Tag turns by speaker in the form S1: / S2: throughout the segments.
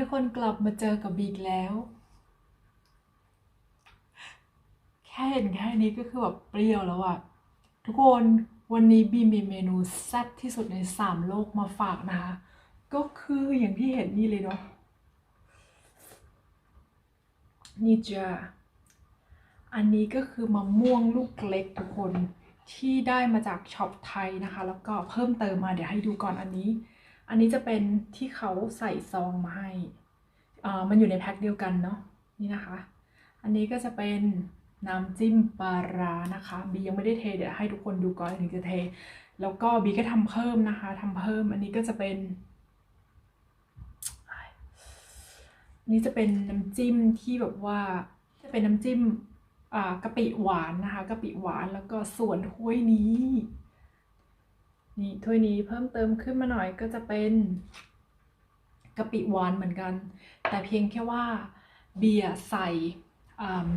S1: ทุกคนกลับมาเจอกับบีกแล้ว แค่เห็นแค่นี้ก็คือแบบเปรี้ยวแล้วอะทุกคนวันนี้บีมีเมนูแซ่บที่สุดในสามโลกมาฝากนะคะ ก็คืออย่างที่เห็นนี่เลยเนาะนี่จ้ะอันนี้ก็คือมะม่วงลูกเล็กทุกคนที่ได้มาจากช็อปไทยนะคะ แล้วก็เพิ่มเติมมาเดี๋ยวให้ดูก่อนอันนี้ อันนี้จะเป็นที่เขาใส่ซองมาให้อ่ามันอยู่ในแพ็คเดียวกันเนาะนี่นะคะ อันนี้ก็จะเป็นน้ำจิ้มปลาร้านะคะบียังไม่ได้เทเดี๋ยวให้ทุกคนดูก่อนถึงจะเท แล้วก็บีก็ทำเพิ่มนะคะทำเพิ่มอันนี้ก็จะเป็นนี่จะเป็นน้ำจิ้มที่แบบว่าจะเป็นน้ำจิ้มอ่ากะปิหวานนะคะกะปิหวานแล้วก็ส่วนถ้วยนี้ นี่ถ้วยนี้เพิ่มเติมขึ้นมาหน่อยก็จะเป็นกะปิหวานเหมือนกัน แต่เพียงแค่ว่าเบียร์ใส่อ่า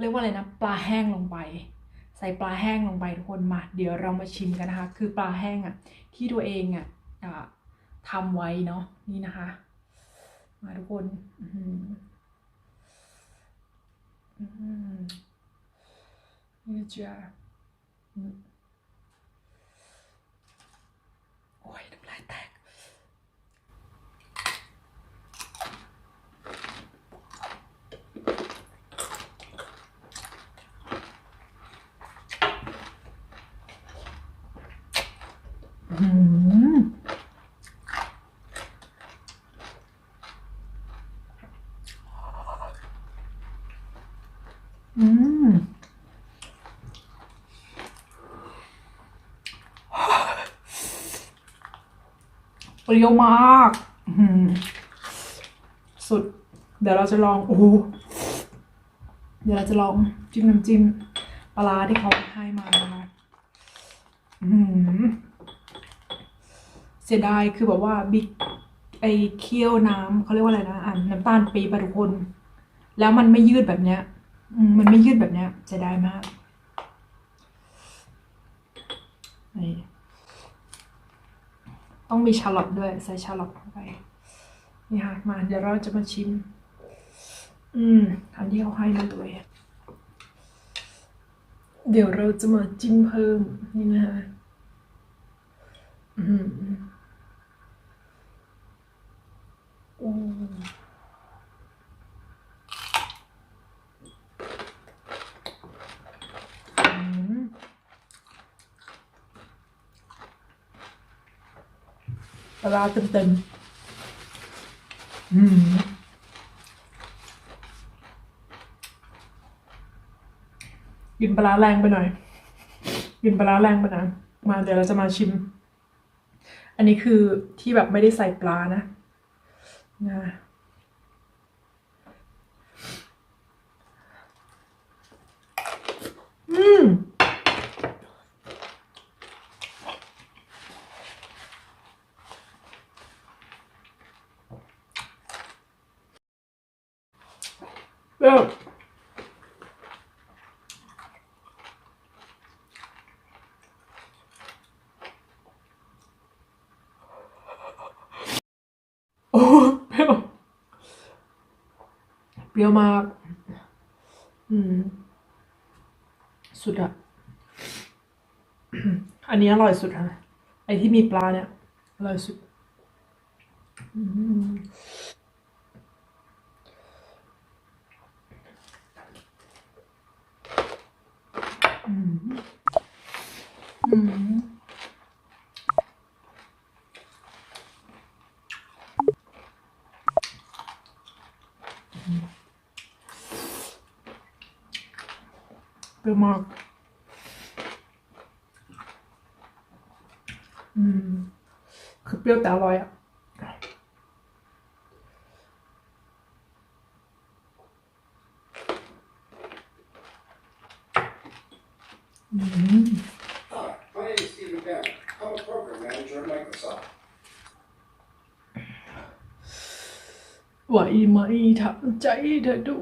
S1: เรียกว่าอะไรนะปลาแห้งลงไป ใส่ปลาแห้งลงไปทุกคนมา เดี๋ยวเรามาชิมกันนะคะ คือปลาแห้งอะที่ตัวเองอะอ่าทำไว้เนาะนี่นะคะ มาทุกคนอื้อหืออื้อหือนี่จ้ะอืมโอ้ยน้ำลายแตก อืม อืมเปรี้ยวมากสุด เดี๋ยวเราจะลอง โอ้เดี๋ยวเราจะลองจิ้มน้ำจิ้มปลาที่เขาให้มานะคะเสียดายคือแบบว่าบิ๊กไอเคี่ยวน้ำเขาเรียกว่าอะไรนะอ่าน้ำตาลปี๊บอะทุกคน แล้วมันไม่ยืดแบบเนี้ย มมันไม่ยืดแบบเนี้ยเสียดายมากนี่ต้องมีชาลอตด้วย ใส่ชาลอตเข้าไป นี่ค่ะมา เดี๋ยวเราจะมาชิม อืมอันที่เขาให้มาเลย เดี๋ยวเราจะมาจิ้มเพิ่ม นี่นะคะอืมโอ้อืม ปลาเต็มๆอืมกินปลาแรงไปหน่อย กินปลาร้าแรงไปหน่อยมาเดี๋ยวเราจะมาชิม อันนี้คือที่แบบไม่ได้ใส่ปลานะนะอืม โอ้เปรี้ยวเปรี้ยวมาก อืม สุดอะอันนี้อร่อยสุดฮะไอที่มีปลาเนี่ย อร่อยสุด อืม อืมอืมเปรี้ยวมาก อืม คือเปรี้ยวแต่อร่อยอะ อืม
S2: Hi, my name is Stephen Banner. I'm a program manager at Microsoft.
S1: ไหวไหมทำใจเธอดู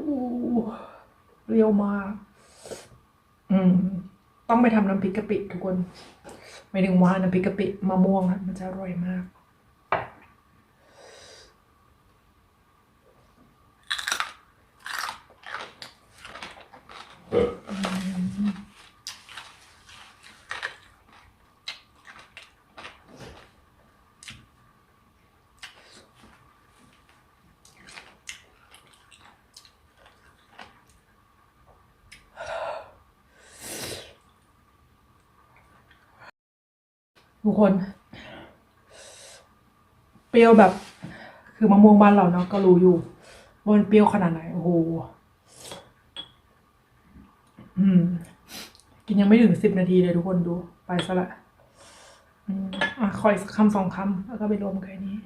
S1: เรียวมากอืม ต้องไปทำน้ำพริกกะปิทุกคน ไม่ถึงว่าน้ำพริกกะปิมะม่วงมันจะอร่อยมาก ทุกคน เปรี้ยวแบบ คือมะม่วงบ้านเราเนาะก็รู้อยู่ว่ามันเปรี้ยวขนาดไหน โอ้โหอืม กินยังไม่ถึงสิบนาทีเลยทุกคนดู ไปซะละอืมอะคอยคำสองคำแล้วก็ไปรวมกันอันนี้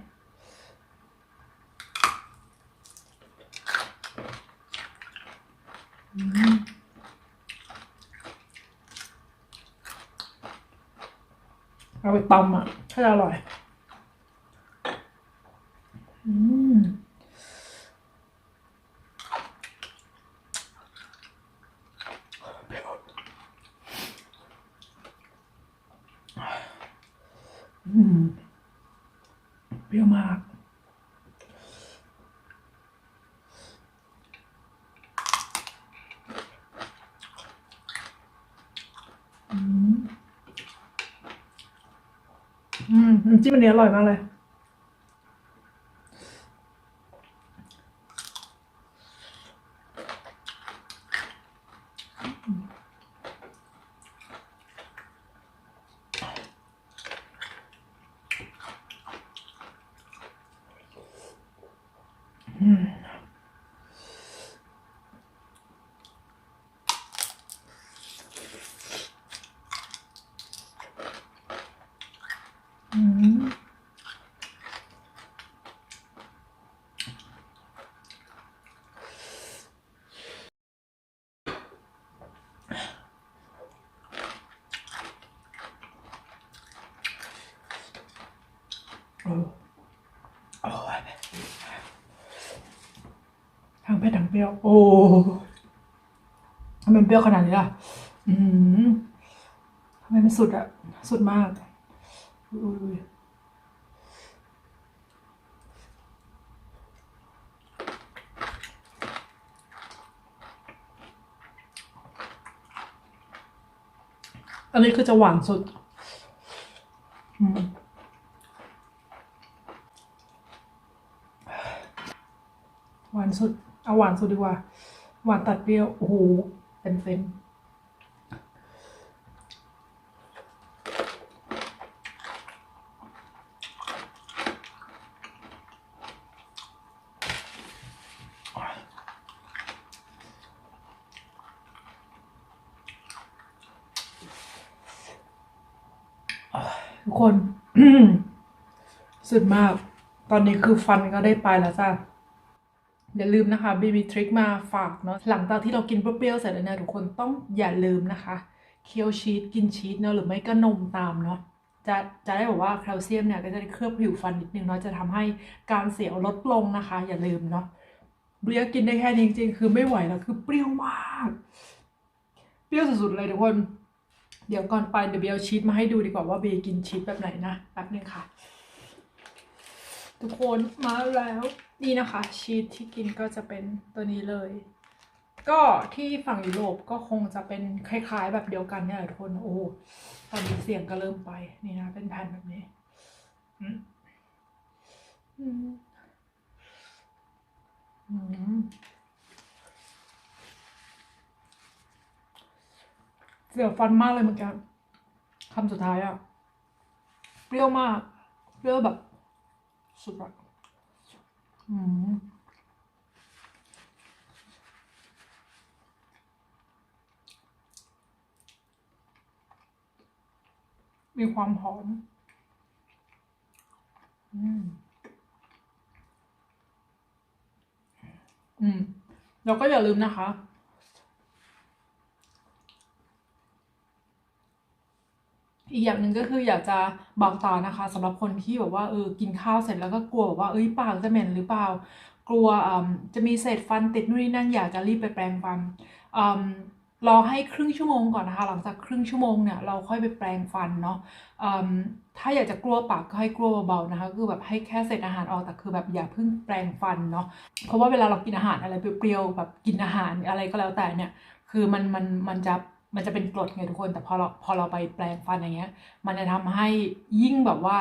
S1: อืม เอาไปตำอะถ้าจะอร่อย อืม อืม เปรี้ยวมาก อืม อืมน้ำจิ้มอันนี้อร่อยมากเลย ทั้งเผ็ดทั้งเปรี้ยว โอ้ทำไมเปรี้ยวขนาดนี้ล่ะ อืมทำไมมันสุดอะสุดมากอุ้ยอันนี้คือจะหวานสุด หวานสุด เอาหวานสุดดีกว่า หวานตัดเปรี้ยว โอ้โหเต็มเต็มทุกคน สุดมาก ตอนนี้คือฟันก็ได้ไปแล้วจ้ะ อย่าลืมนะคะบีมีทริคมาฝากเนาะหลังจากที่เรากินเปรี้ยวเสร็จแล้วเนี่ยทุกคนต้องอย่าลืมนะคะ เคี้ยวชีสกินชีสเนาะหรือไม่ก็นมตามเนาะจะจะได้บอกว่าแคลเซียมเนี่ยก็จะได้เคลือบผิวฟันนิดนึงเนาะจะทำให้การเสียวลดลงนะคะ อย่าลืมเนาะเบียกินได้แค่นี้จริงๆ คือไม่ไหวแล้วคือเปรี้ยวมาก เปรี้ยวสุดๆเลยทุกคน เดี๋ยวก่อนไปเดี๋ยวเบียร์เอาชีสมาให้ดูดีกว่าว่าเบียกินชีสแบบไหนนะแป๊บนึงค่ะ ทุกคนมาแล้วนี่นะคะ ชีสที่กินก็จะเป็นตัวนี้เลย ก็ที่ฝั่งยุโรปก็คงจะเป็นคล้าย ๆ แบบเดียวกันเนี่ยแหละทุกคนโอ้ตอนนี้เสียงก็เริ่มไปนี่นะ เป็นแผ่นแบบนี้อืมอืมอืมเสียวฟันมากเลยเหมือนกันคำสุดท้ายอะเปรี้ยวมากเปรี้ยวแบบ สุดอะอืมมีความหอม อืม อืม แล้วก็อย่าลืมนะคะ อีกอย่างหนึ่งก็คืออยากจะบอกต่อนะคะสำหรับคนที่แบบว่าเออกินข้าวเสร็จแล้วก็กลัวแบบว่าเอ้ยปากจะเหม็นหรือเปล่า กลัวจะมีเศษฟันติดนู่นนี่นั่นอยากจะรีบไปแปรงฟันรอให้ครึ่งชั่วโมงก่อนนะคะ หลังจากครึ่งชั่วโมงเนี่ยเราค่อยไปแปรงฟันเนาะถ้าอยากจะกลัวปากก็ให้กลัวเบาๆนะคะ คือแบบให้แค่เศษอาหารออกแต่คือแบบอย่าเพิ่งแปรงฟันเนาะเพราะว่าเวลาเรากินอาหารอะไรเปรี้ยวๆแบบกินอาหารอะไรก็แล้วแต่เนี่ย คือมันมันมันจะ มันจะเป็นกรดไงทุกคน แต่พอเราพอเราไปแปรงฟันอย่างเงี้ย มันจะทำให้ยิ่งแบบว่า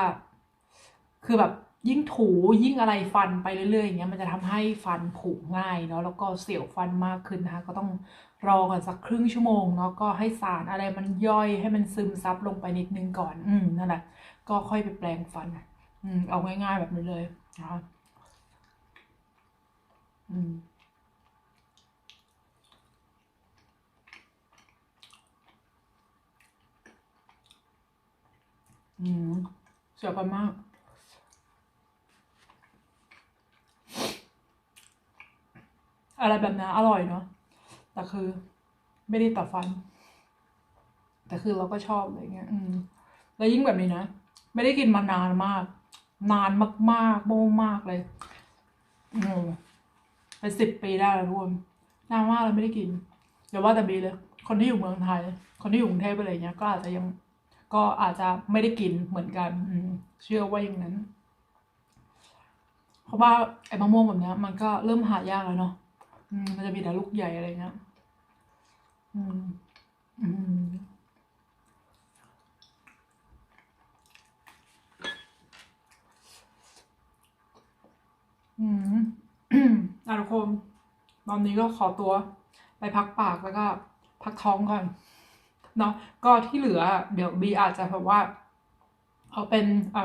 S1: คือแบบยิ่งถูยิ่งอะไรฟันไปเรื่อยๆอย่างเงี้ยมันจะทำให้ฟันผุง่ายเนาะแล้วก็เสียวฟันมากขึ้นนะคะก็ต้องรอกันสักครึ่งชั่วโมงเนาะก็ให้สารอะไรมันย่อยให้มันซึมซับลงไปนิดนึงก่อน อืมนั่นแหละก็ค่อยไปแปรงฟันอืมเอาง่าย ๆแบบนี้เลยนะคะอืม อืมเสียวฟันมากอะไรแบบนั้นอร่อยเนาะแต่คือไม่ได้ตัดฟัน แต่คือเราก็ชอบอะไรเงี้ย อืม แล้วยิ่งแบบนี้นะ ไม่ได้กินมานานมาก นานมากๆโบ้มากเลยอืมเป็นสิบปีได้แล้วทุกคนนานมากเลยไม่ได้กินอย่าว่าแต่บีเลย คนที่อยู่เมืองไทย คนที่อยู่กรุงเทพอะไรเงี้ย ก็อาจจะยัง ก็อาจจะไม่ได้กินเหมือนกันอืเชื่อว่าอย่างนั้น เพราะว่าไอ้มะม่วงแบบนี้มันก็เริ่มหายากแล้วเนาะอืมมันจะมีแต่ลูกใหญ่อะไรเงี้ยอืมอืมอืมอะทุกคนตอนนี้ก็ขอตัวไปพักปากแล้วก็พักท้องก่อน เนาะก็ที่เหลือเดี๋ยวบีอาจจะแบบว่าเอาเป็นเ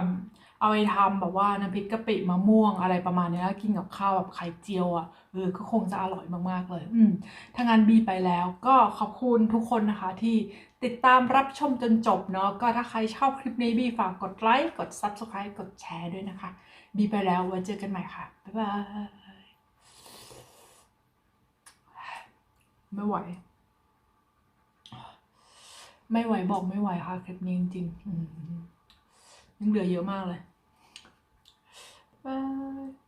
S1: อาไปทำแบบว่าน้ำพริกกะปิมะม่วงอะไรประมาณนี้ยกินกับข้าวแบบไข่เจียวอะเออก็คงจะอร่อยมากๆเลย อืมถ้างานบีไปแล้วก็ขอบคุณทุกคนนะคะที่ติดตามรับชมจนจบเนาะก็ถ้าใครชอบคลิปนี้บีฝากกดไลค์กด subscribe กดแชร์ด้วยนะคะ บีไปแล้วไว้เจอกันใหม่ค่ะ บ๊ายบาย ไม่ไหว ไม่ไหวบอกไม่ไหวค่ะคลิปนี้จริงๆอืมยังเหลือเยอะมากเลยบ๊ายบาย